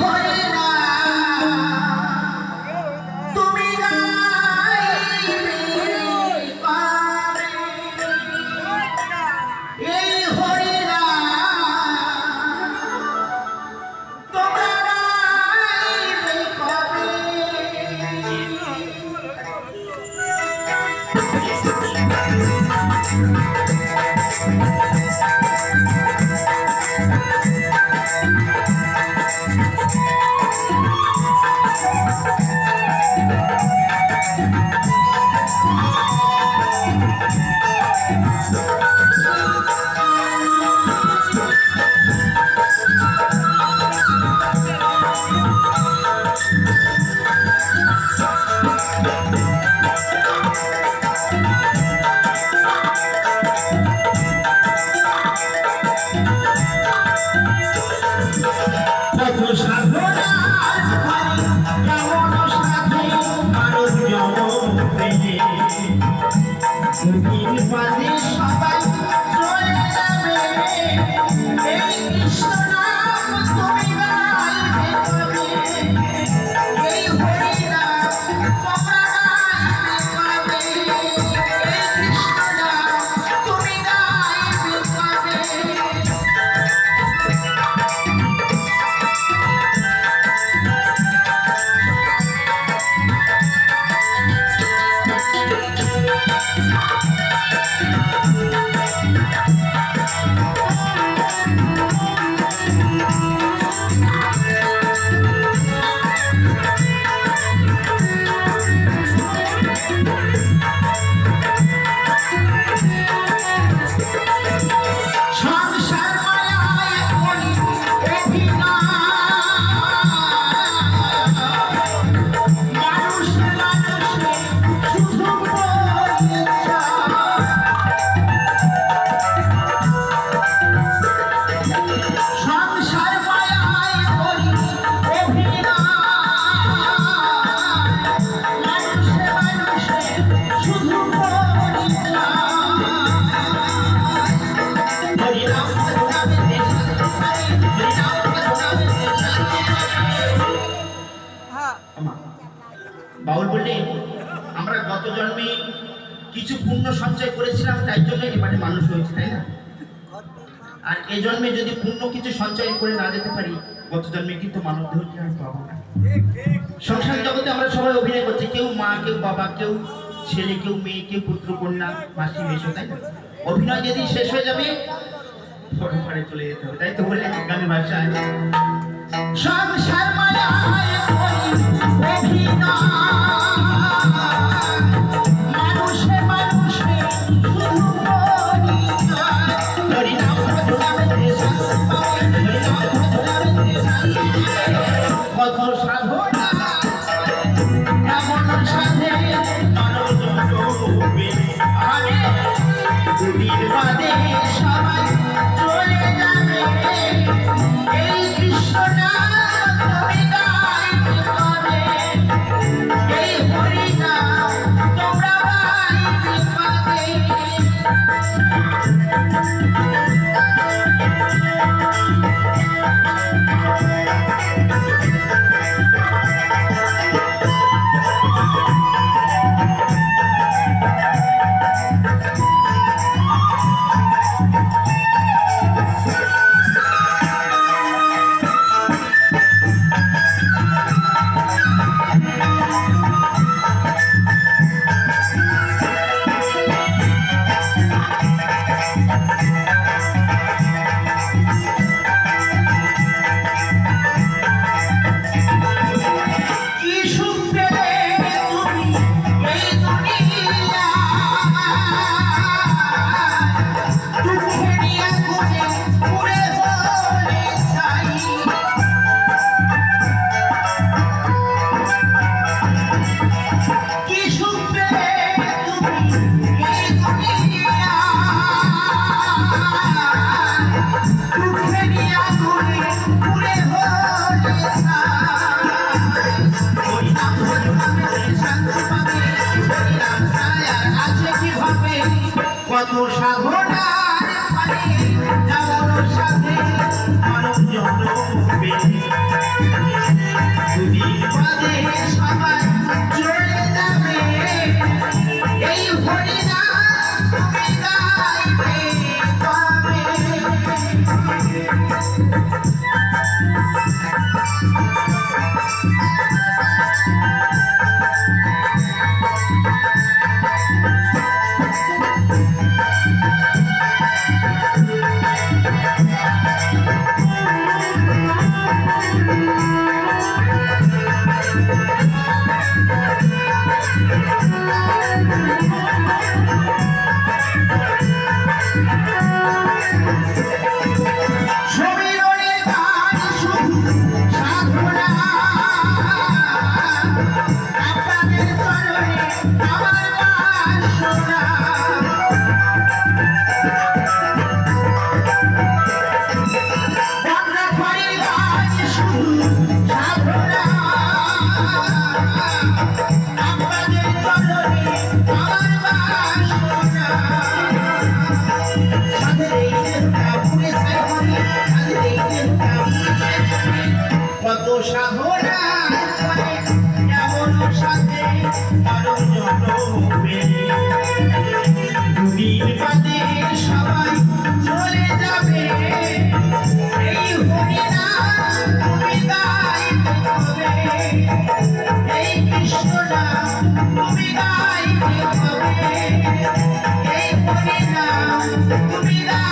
হরিনা সবাই পুণ্য সঞ্চয় করেছিলাম, তাই জন্য এবারে মানুষ হয়েছে, তাই না? আর এই জন্মে যদি পুণ্য কিছু সঞ্চয় করে না যেতে পারি, গত জন্মে কিন্তু মানব দেহ কি আর পাবো না? সংসার জগতে আমরা সবাই অভিনয় করছি, কেউ মা, কেউ বাবা, কেউ ছেলে, কেউ মেয়ে, কেউ পুত্র, কন্যা, মাসি মেশো তাই না? অভিনয় যদি শেষ হয়ে যাবে পরম্পরে চলে যেতে হবে, তাই তো বলে গানের ভাষায় সংসার করি অভিনয়। সবাই কত সাধনার আমরা তুমি দাই তুমি দাই